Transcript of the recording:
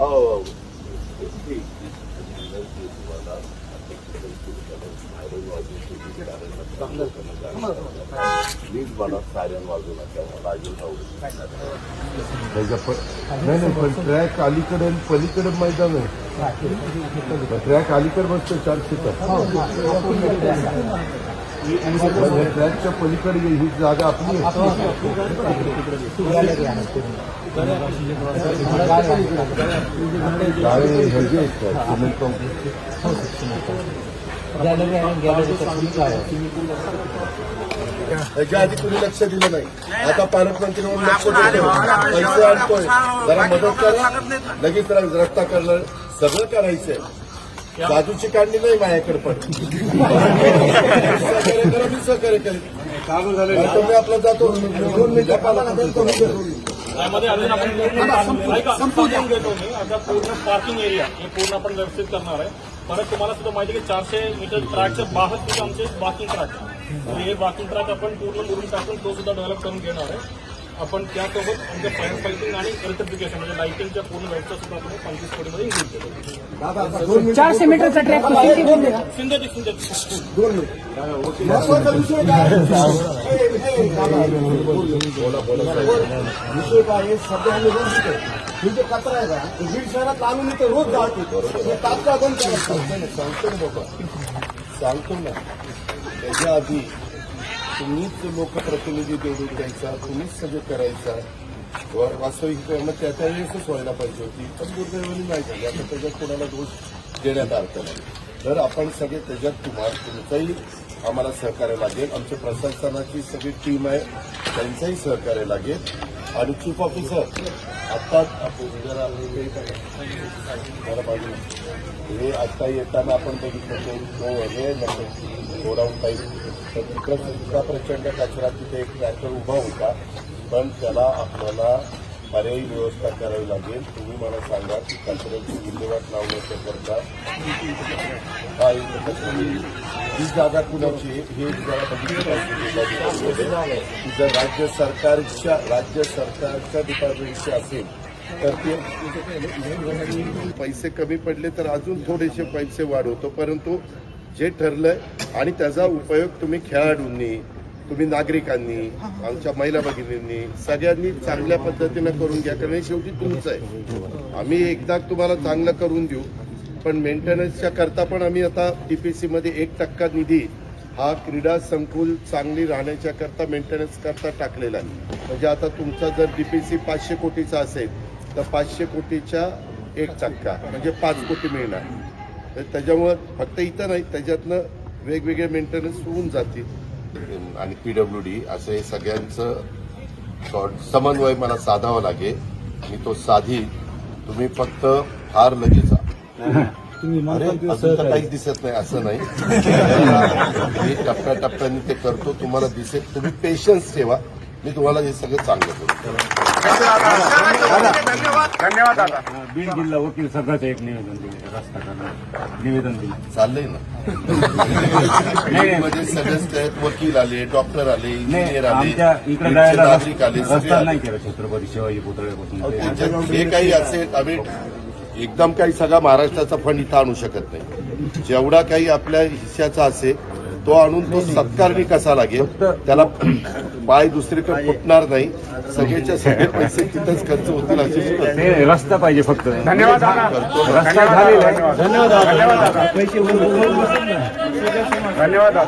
हो वीज म्हणा सायरन वाजू नका मला अजून त्याच्या प- नाही नाही पण ट्रॅक अलीकडे पलीकडे मैदान आहे ट्रॅक अलीकडे बसतो चार सीटर ट्रॅकच्या पलीकडे ही जागा आपली आहे. काय त्याच्या आधी कुणी लक्ष दिलं नाही. आता पालकमंत्री लक्ष दिलं पैसे आणतोय. जरा मदत करा. लगेच रस्ता करणं सगळं करायचंय. बाजूची काढणी नाही माझ्याकडे पण. सहकार्य करा मी सहकार्य करेन आपला जातो दोन मिनिटं त्यामध्ये अजून आपण आता पूर्ण पार्किंग एरिया हे पूर्ण आपण व्यवस्थित करणार आहे. परत तुम्हाला सुद्धा माहिती आहे की चारशे मीटर ट्रॅकच्या बाहेर सुद्धा आमचे बाकिंग ट्रॅक आहे. हे बाकिंग ट्रॅक आपण पूर्ण मुरून टाकून तो सुद्धा डेव्हलप करून घेणार आहे. आपण त्यासोबत आमच्या फायर फायटिंग आणि इलेक्ट्रिफिकेशन म्हणजे लाइटिंगच्या पूर्ण व्यवस्था सुद्धा आपण पंचवीस कोटीमध्ये इन्क्लूड केली चारशे मीटरचा ट्रॅक सिंथेटिक विषय काय? आहे सध्या आम्ही रोज ही जे कचरा आहे का बीड शहरात आणून इथे रोज जाळतो हे तात्काळ बंद करायचं. सांगतो ना. त्याच्या आधी तुम्हीच लोकप्रतिनिधी निवडून द्यायचा तुम्हीच सगळं करायचा. व- वास्तविक त्या त्या वेळेसच व्हायला पाहिजे होती. पण दुर्दैवाने नाही झाली. आता त्याच्यात कोणाला दोष देण्यात अर्थ नाही. तर आपण सगळे त्याच्यात तुम्हाला तुमचंही आम्हाला सहकार्य लागेल. आमच्या प्रशासनाची सगळी टीम आहे. त्यांचंही सहकार्य लागेल. आणि चीफ ऑफिसर आता आपण हे आता येताना आपण बघितलं ते तो गोडाऊन टाईप तर तिकडं सुद्धा प्रचंड कचरा तिथे एक ट्रॅक्टर उभा होता. पण त्याला आपल्याला पर्यायी व्यवस्था करावी लागेल. तुम्ही मला सांगा की कचऱ्याची विल्हेवाट लावण्याच्या हा इथं म्हणजे ही जागा कुणाची हे जरा बघितलं जर राज्य सरकारच्या राज्य सरकारच्या डिपार्टमेंटची असेल तर ते पैसे कमी पडले तर अजून थोडेसे पैसे वाढवतो परंतु जे ठरलंय आणि त्याचा उपयोग तुम्ही खेळाडूंनी तुम्ही नागरिकांनी आमच्या महिला भगिनींनी सगळ्यांनी चांगल्या पद्धतीनं करून घ्या कारण शेवटी तुमचं आहे. आम्ही एकदा तुम्हाला चांगलं करून देऊ पण मेंटेनन्सच्या करता पण आम्ही आता बी पी सीमध्ये एक टक्का निधी हा क्रीडा संकुल चांगली राहण्याच्या करता मेंटेनन्स करता टाकलेला आहे. म्हणजे आता तुमचा जर डीपीसी पाचशे कोटीचा असेल तर पाचशे कोटीच्या एक टक्का म्हणजे पाच कोटी मिळणार. तर त्याच्यामुळं फक्त इथं नाही त्याच्यातनं वेगवेगळे मेंटेनन्स होऊन जातील. आणि पीडब्ल्यू डी असं हे सगळ्यांचं शॉर्ट समन्वय मला साधावा लागेल. मी तो साधी तुम्ही फक्त फार लगेच अरे, अजून तर काहीच दिसत नाही असं नाही. मी टप्प्याटप्प्याने ते करतो तुम्हाला दिसेल. तुम्ही पेशन्स ठेवा. मी तुम्हाला हे सगळं चांगलं बीड जिल्हा वकील सगळंच एक निवेदन दिले रस्ता करणार निवेदन दिलं. चाललंय ना. म्हणजे सगळेच वकील आले डॉक्टर आले नाही इंजिनियर आले आमच्या इकडे जायला नागरिक आले सगळे रस्ता आले. नाही केला छत्रपती शिवाजी पुतळ्यापासून. ते- त्याच्यात जे काही असेल आम्ही एकदम काही सगळा महाराष्ट्राचा फंड इथं आणू शकत नाही. जेवढा काही आपल्या हिश्श्याचा असेल तो आणून तो सत्कारणी कसा लागेल? त्याला पाय दुसरीकडे फुटणार नाही. सगळेच्या सगळे पैसे तिथेच खर्च होतील असे रस्ता पाहिजे फक्त. धन्यवाद रस्ता धन्यवाद धन्यवाद